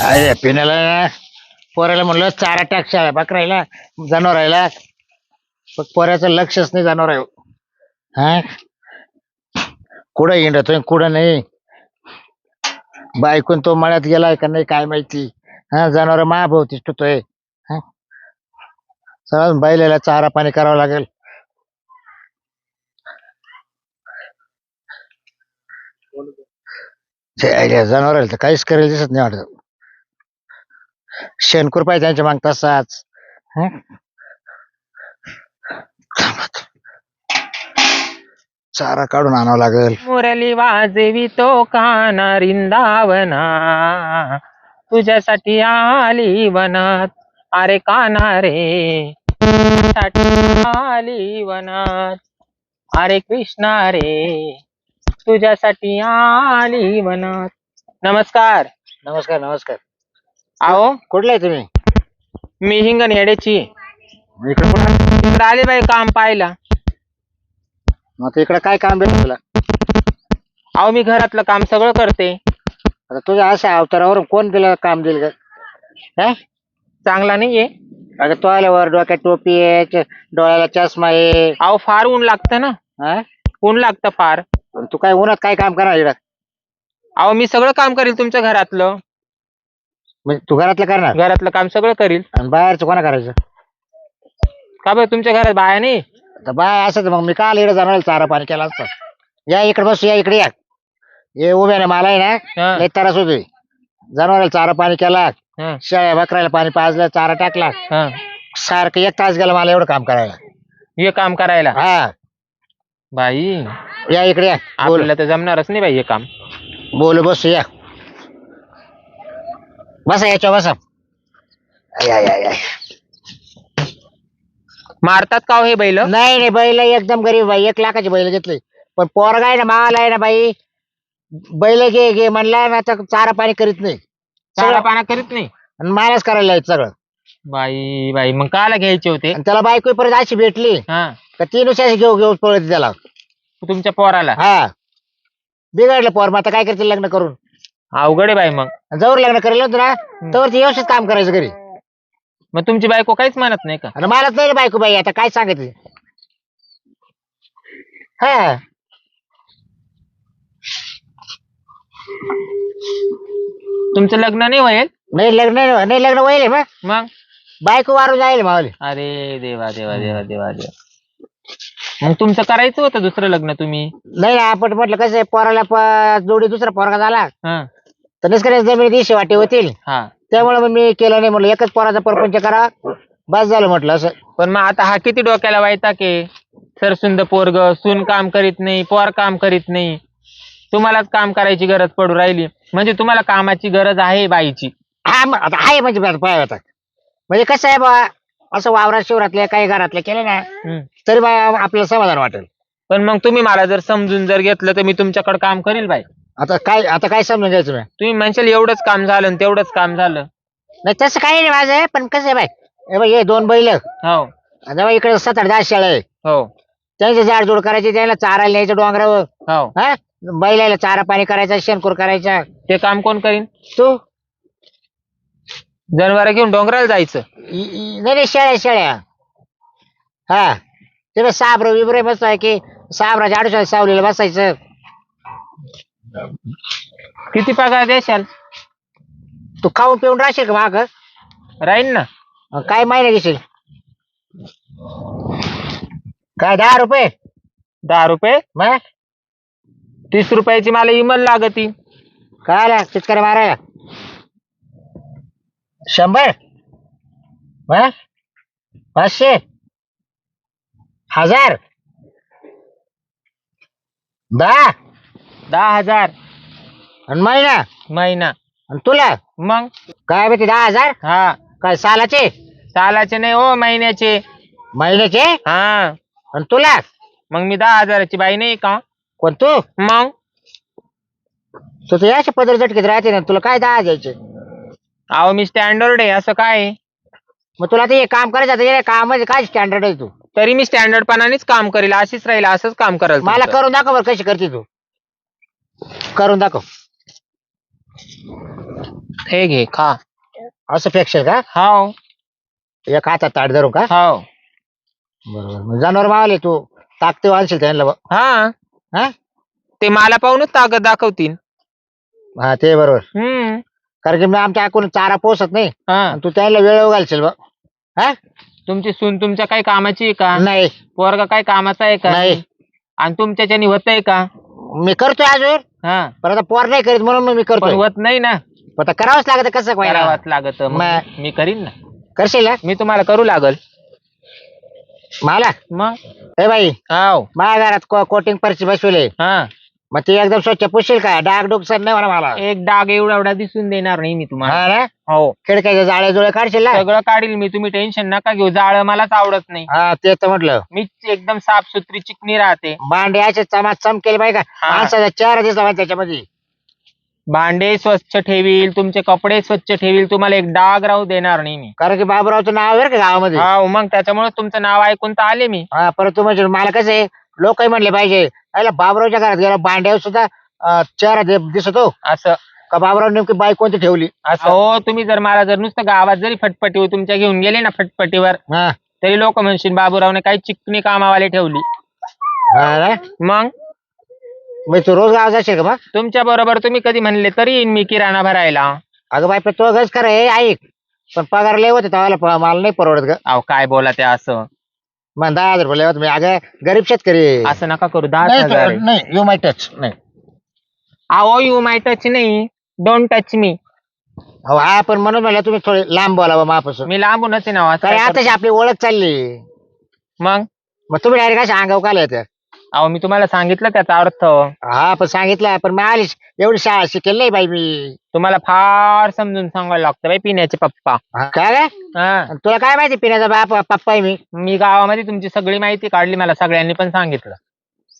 अरे पिण्याला ना पोराला म्हणलं चारा टाक शाळा बकरायला जनावरायला पण पोऱ्याचं लक्षच नाही जाणार आहे. हा? कुठं हिंडतोय कुठं नाही? बायकून तो मळ्यात गेलाय का नाही काय माहिती? हा जनावर महाभोवतीच टुतोय हा? चला बैलाला चारा पाणी करावं लागेल. जनावर तर काहीच करेल दिसत नाही वाटत. शेणकूर पाहिजे त्यांच्या माग तसाच? चारा काढून आणावं लागेल. मुरली वाजवी तो काना रिंदावना. तुझ्यासाठी आली वनात. अरे काना रे. साठी आली वनात. अरे कृष्णा रे. तुझ्यासाठी आली वनात. नमस्कार. नमस्कार नमस्कार. आहो. कुठले आहे तुम्ही? मी हिंगण येड्याची इकडे कुठं? इकडे आले बाई काम पाहायला. मग इकडे काय काम भेटलं तुला? अहो मी घरातलं काम सगळं करते. आता तुझ्या अशा अवतारावर कोण दिलं काम दिलं का हा? चांगला नाहीये. अगं तो आल्यावर डोक्यात टोपी आहे च- डोळ्याला चष्मा आहे. अहो फार ऊन लागतं ना. हा? ऊन लागतं फार. तू काय उन्हात काय काम करणार इकडं? अहो मी सगळं काम करील तुमच्या घरातलं. म्हणजे तू घरातलं करणार? घरातलं काम सगळं करील. आणि बाहेरचं कोणा करायचं? का बरं तुमच्या घरात बाया नाही? तर बाय असं तर मग मी काल इकडे जाणार चारा पाणी केला असतं. या इकडे बस या इकडे या. ये उभ्या ना मला आहे ना लय त्रास होतोय. जनावराला चारा पाणी केला हा, शेळ्या बकरायला पाणी पाजलं चारा टाकला. हा. सारखं एक तास गेला मला एवढं काम करायला. हे काम करायला? हा. बाई. या इकडे या. बोल. आपल्याला तर जमणारच नाही बाई हे काम. बोल बस या. बसा याच्या बसा. आय, आय, आय, आय. मारतात का हो हे बैल? नाही नाही बैल एकदम गरीब बाई एक लाखाची बैल घेतली. पण पोरगा आहे ना मावाला आहे ना बाई. बैल घे घे म्हणला ना तर चारा पाणी करीत नाही. चारा पाना करीत नाही. आणि मालाच करायला सगळं बाई बाई मग काला घ्यायचे होते? आणि त्याला बायको परत अशी भेटली. हा. का ती नुसार घेऊ घेऊ पळत त्याला. तुमच्या पोराला? हा. बिघडलं पोर मग आता काय करतील लग्न करून? अवघड आहे बाई मग. जवळ लग्न करेल होतं ना तर व्यवस्थित काम करायचं घरी. मग तुमची बायको काहीच म्हणत नाही का? आणि मलाच नाही रे बायको बाई आता काय सांगायचं? हा. तुमचं लग्न नाही होईल? नाही लग्न नाही लग्न होईल मग मग? बायको वारून जाईल मावली अरे देवा देवा देवा देवा देवा. मग तुमचं करायचं होतं दुसरं लग्न तुम्ही? नाही ना आपण म्हटलं कसं आहे, पोराला प- जोडी दुसरा पोरगा झाला. हा. तर निष्कर्ष जमिनी दिशे वाटे होतील. हा. त्यामुळे मग मी केलं नाही म्हटलं एकच पोराचा परपंच करा. बस झालं म्हटलं असं. पण मग आता हा किती डोक्याला वायता के? सरसुंद पोरग सून काम करीत नाही पोर काम करीत नाही. तुम्हालाच काम करायची गरज पडू राहिली. म्हणजे तुम्हाला कामाची गरज आहे बाईची. हा मग आता आहे म्हणजे आता पाय होता म्हणजे कसं आहे बा असं वावरात शिवरातले काही घरातले केले ना हम्म. तरी बा आपल्याला समाधान वाटेल. पण मग तुम्ही मला जर समजून जर घेतलं तर मी तुमच्याकडे काम करील बाई. आता काय आता काय समजून घ्यायचं मी? तुम्ही म्हणशाल एवढंच काम झालं आणि तेवढंच काम झालं. नाही तसं काही नाही माझं पण कसं आहे बाय हे बाई हे दोन बैल. हो. जेव्हा इकडे सात आठ दहा शेळ्या आहे. हो. त्यांची जाडजूड करायची त्याला चारायला न्यायचं डोंगरावर. हो. हा? बैलाला चारा पाणी करायचा शेणखूर करायचा. ते काम कोण करीन? तू? जनावर घेऊन डोंगराला जायचं. इ- इ- नाही नाही शेळ्या शेळ्या. हा. तिथे साबर विब्रे आहे की साबराच्या आडूच्या सावलीला बसायचं. किती पगार देशाल? तू खाऊन पिऊन राहशील का माग? राहीन ना. काय महिना घेशील? काय दहा रुपये? दहा रुपये? मग? तीस रुपयाची मला इमल लागती. काय आला चितकऱ्या मारायला? शंभर? मग? पाचशे? हजार? दहा? दहा हजार. आणि महिना? महिना. आणि तुला? मग? काय माहिती दहा हजार? हा. काय सालाचे? सालाचे नाही हो महिन्याचे. महिन्याचे? हा. आणि तुला? मग मी दहा हजाराची बाई नाही का? कोण तू? मग? तू तर याच्या पदर झटकीत राहते ना तुला काय दहा द्यायचे? अहो मी स्टँडर्ड आहे असं काय? आहे? मग तुला ते काम करायचं आता हे काम म्हणजे काय स्टँडर्ड आहे तू? तरी मी स्टँडर्ड पणानेच काम करेल अशीच राहील असंच काम करेल मला तुमचं. करून दाखव बरं कशी करते तू. करून दाखव. हे घे खा. असं फेकशील का? हाव. एक हातात ताट धरून का? हाव. बरोबर. जनावर मावले तू ताकते वालशील त्यांना बा. हा. हा? ते मला पाहूनच ताकद दाखवतील. हा ते बरोबर. हम्म. कारण की मी आमच्या आकून चारा पोसत नाही. हा. आणि तू त्याला वेळ घालशील बा हा? तुमची सून तुमच्या काही कामाची आहे का? नाही. पोरगा काही कामाचा आहे का? नाही. आणि तुमच्याच्यानी होतंय का? मी करतोय अजून हा. पण आता पोर नाही करीत म्हणून मग मी पण करतोय होत नाही ना. पण आता करावंच लागत कसं काय करावाच लागत. मग- मी करीन ना. करशील ना? मी तुम्हाला करू लागल. मला मग? ए बाई हाव. माझ्या घरात कोटिंग परची बसवले. हा. मग ते एकदम स्वच्छ पुशील का डाग डुग सर नाही म्हणा मला. एक डाग एवढा एवढा दिसून देणार नाही मी तुम्हाला. हा ना? हो. खिडक्याचे जाळे जुळे काढशील ना? सगळं काढील मी. तुम्ही टेन्शन नका घेऊ. जाळ मलाच आवडत नाही. हा ते तर म्हटलं. मी एकदम साफसुथरी चिकणी राहते. भांडे असे चमात चमकेल पाहिजे का? हा. माणसाचा चेहरा दिसला पाहिजे त्याच्यामध्ये. भांडे स्वच्छ ठेवील तुमचे कपडे स्वच्छ ठेवील तुम्हाला एक डाग राहू देणार नाही मी. कारण की बाबूरावचं नाव आहे बरं का गावामध्ये. हा मग त्याच्यामुळे तुमचं नाव ऐकून तर आले मी. हा परत तू म्हणजे मला कसं आहे? लोकही म्हणले पाहिजे. अरे बाबूरावच्या घरात गेला भांड्यावर सुद्धा अं, चेहरा दि- दिसतो. असं. का बाबूराव नेमकी बाई कोणती ठेवली? असं. हो तुम्ही जर मला जर नुसतं गावात जरी फटफटीवर तुमच्या घेऊन गेले ना फटफटीवर हा. तरी लोक म्हणशील बाबूरावने काही चिकणी कामावाले ठेवली. हा ना? मग? मग तू रोज गावात जाशील का मग? तुमच्या बरोबर तुम्ही कधी म्हणले तरी येईन मी किराणा भरायला. अगं बाई पण तो गज खरं आहे ऐक. पण पगार लय होते प- मला नाही परवडत ग. अहो काय बोला ते असं. मग दहा हजार रुपये मी अगं गरीब शेतकरी. असं नका करू दहा नाही, हजार. आहे. तो- नाही यू माय टच नाही. अहो यू माय टच नाही. डोंट टच मी अहो हा पण म्हणून म्हणलं तुम्ही थोडे लांब बोलावं मापासून. मी लांबूनच आहे ना काय आताची आपली ओळख चालली? मग? मग तुम्ही डायरेक्ट अशा अंगाव का येते अहो मी तुम्हाला सांगितलं त्याचा अर्थ. हा पण सांगितलं पण मी आलीच. एवढी शाळा शिकेल नाही बाई मी. तुम्हाला फार समजून सांगायला लागतं बाई पिण्याचे पप्पा. हा, काय रे? हा. आणि तुला काय माहिती पिण्याचा बाप पप्पा आहे मी? मी गावामध्ये तुमची सगळी माहिती काढली मला सगळ्यांनी पण सांगितलं.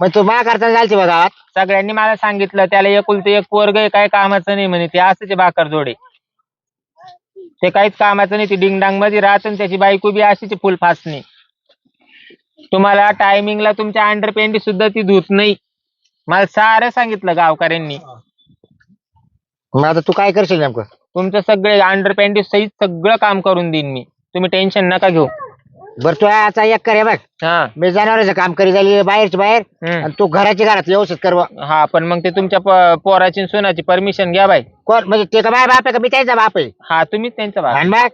मग तू मा करता झालती बघ गावात. सगळ्यांनी मला सांगितलं त्याला एकुलते एक आहे काय कामाचं नाही म्हणे ते असंच भाकर जोडे. ते काहीच कामाचं नाही ती डिंगडांगमध्ये राहत आणि त्याची बायको बी अशीच फुल फासणी तुम्हाला टायमिंगला तुमच्या अंडरपेंडी सुद्धा ती धुत नाही. मला सारं सांगितलं गावकऱ्यांनी. मग आता तू काय करशील नेमकं? तुमचं सगळे अंडरपेंडी सहित सगळं काम करून देईन मी. तुम्ही टेन्शन नका घेऊ. बरं तू आता एक कर हे बघ. हा. मी जनावरांचं काम करी झाली बाहेरची बाहेर हम्म. आणि तू घराची घरात व्यवस्थित कर बुवा. हा पण मग ते तुमच्या प- पोराची आणि सोनाची परमिशन घ्या बाई. कोण? म्हणजे ते का माझ्या बाप आहे का? मी त्याचा बाप आहे. हा तुम्हीच त्यांचा बा आणि मग?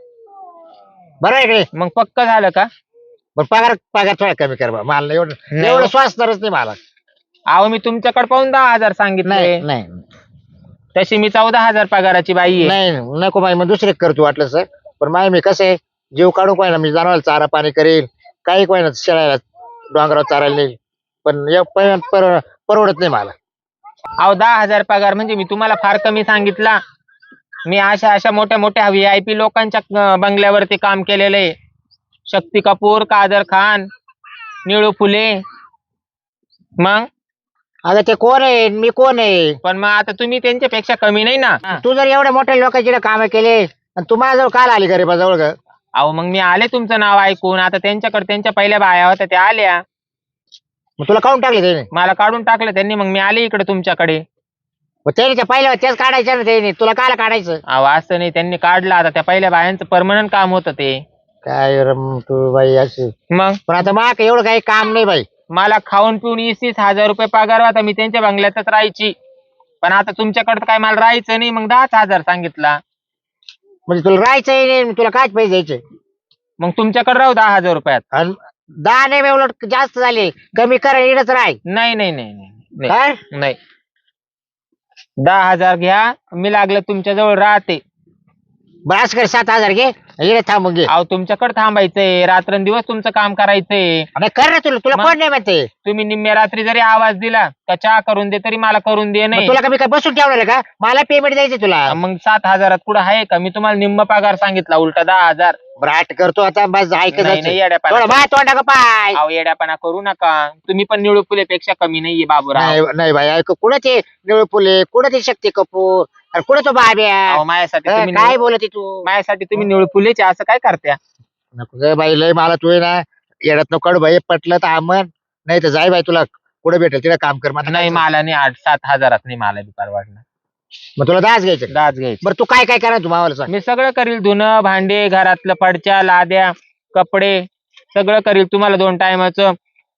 बरोबर आहे इकडे मग पक्क झालं का? बरं पगार पगार थोडा कमी कर बा. मला एवढं नाही. एवढं हो. श्वास तरच नाही मला अहो मी तुमच्याकडे पाहून दहा हजार सांगितले. नाही नाही. तशी मी चौदा हजार पगाराची बाई आहे. नाही नको बाई मग दुसरे करतो वाटलं सर. पण माय मी कसं आहे जीव काढून काय ना मी जनावर चारा पाणी करेल काही कोय ना शेळायला डोंगरावर चारायला नेईल पण पण पर- परवडत नाही मला. अहो दहा हजार पगार म्हणजे मी तुम्हाला फार कमी सांगितला. मी अशा अशा मोठ्या मोठ्या व्ही आय पी लोकांच्या अं, बंगल्यावरती काम केलेलं आहे. शक्ती कपूर कादर खान निळू फुले. मग? अगं ते कोण आहे? मी कोण आहे? पण मग आता तुम्ही त्यांच्यापेक्षा कमी नाही ना? तू जर एवढ्या मोठ्या लोकांची काम केले आणि तू माझ्याजवळ काल आली गरीबाजवळ ग. अहो मग मी आले तुमचं नाव ऐकून. आता त्यांच्याकडे त्यांच्या पहिल्या बाया होत्या त्या आल्या. मग तुला काढून टाकले त्याने? मला काढून टाकलं त्यांनी मग मी आले इकडे तुमच्याकडे. मग त्याने त्या पहिल्या तेच काढायचं ना त्याने? तुला काला काढायचं? अहो असं नाही. त्यांनी काढलं. आता त्या पहिल्या बायांचं परमनंट काम होतं ते. काय रम तू बाई अशी? मग? पण आता माक एवढं काही काम नाही बाई. मला खाऊन पिऊन वीस तीस हजार रुपये पगार होता मी त्यांच्या बंगल्यातच राहायची. पण आता तुमच्याकडे काय मला राहायचं नाही मग दहाच हजार सांगितला. म्हणजे तुला राहायचंही नाही तुला काय पैसे द्यायचे? मग तुमच्याकडे राहू दहा हजार रुपयात. दहा नाही उलट जास्त झाले. कमी कर इडच राह. नाही नाही नाही नाही नाही. काय? नाही. दहा हजार घ्या मी लागलं तुमच्याजवळ राहते. बस कर सात हजार घे. इकडे थांबून घे. अहो तुमच्याकडे थांबायचंय. रात्रंदिवस तुमचं काम करायचंय. आणि कर ना तुला. तुला मग? कोण नाही म्हणते? तुम्ही निम्म्या रात्री जरी आवाज दिला का चहा करून दे तरी मला करून दे मग नाही. तुला कमी काय बसून ठेवणार का? मला पेमेंट द्यायचे तुला. मग सात हजारात कुठं आहे का? मी तुम्हाला निम्म पगार सांगितला उलटा दहा हजार. ब्राट करतो आता बस ऐकत नाही, नाही, थोडं तोंडा का पाय? अहो येड्यापणा करू नका. तुम्ही पण निळू फुलेपेक्षा कमी नाहीये बाबूराव. नाही नाही भाई ऐक कुठं ते निळ फुले? कुठं ते शक्ती कपूर? आणि कुठं तो बाब्या अहो माझ्यासाठी अं, तुम्ही काय निळू- बोलत तू? माझ्यासाठी तुम्ही निळू फुलेचे असं काय करत्या? नको ग बाई लय मला तू आहे ना येडत नको काढू भाई पटलं तर आमन नाही तर जाय बाई तुला कुठं भेटेल तिला काम कर मला नाही मला नाही आठ सात हजारात नाही मला बी परवडणार मग तुला दास घ्यायचं? दात घ्यायची. बरं तू काय काय करा तू मावाला सांग. मी सगळं करील. धुणं भांडे घरातलं पडच्या लाद्या कपडे सगळं करील. तुम्हाला दोन टायमाचं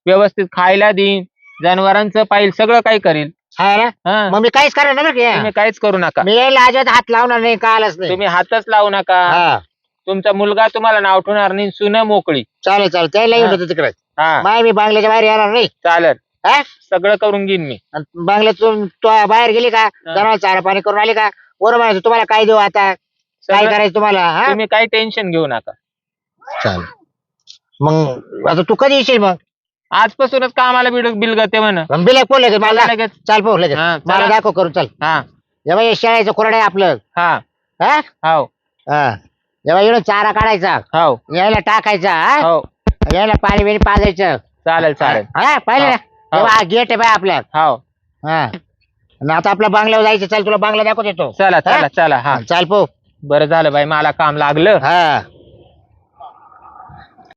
व्यवस्थित खायला देईन. जनावरांचं पाहिल सगळं काही करील. हा ना? हा. मग मी काहीच करणार नाही बरं का तुम्ही या. काहीच करू नका. मी यायला अजिबात हात लावणार नाही कालच नाही. तुम्ही हातच लावू नका. हा. तुमचा मुलगा तुम्हाला नाव ठेवणार नाही सुन मोकळी. चालेल चालेल. त्याला येऊन हा. होतं तिकडे. हा. माय मी बांगल्याच्या बाहेर येणार नाही. चालेल. हा? सगळं करून घेईन मी. आणि बांगल्यातून तो बाहेर गेली का? जनावर चारा पाणी करून आली का? बरोबर म्हणायचं तुम्हाला काय देऊ आता? काय सगळं- करायचं तुम्हाला? हा? तुम्ही काही टेन्शन घेऊ नका. चालेल. मग आता तू कधी येशील मग? आजपासूनच कामाला बिल बिलगते म्हण. बिल पोल लगेच मला दा- लगेच. चाल पोह लगेच. हा, मला चला. दाखव करून चल. हा. जेव्हा हे शेळ्याचं कोरड आहे आपलं. हा. हा? हो. हा. जेव्हा येऊन चारा काढायचा. हो. यायला टाकायचा हा? हो. यायला पाणी बिणी पाजायचं. चालेल चालेल. हा पाहिलं ना? हो. तेव्हा गेट आहे बाय आपल्या हो. हा. आणि आता आपल्या बांगल्यावर जायचं चल तुला बांगला दाखवत येतो. चला चला चला हा. चाल पो. बरं झालं बाई मला काम लागलं. हा.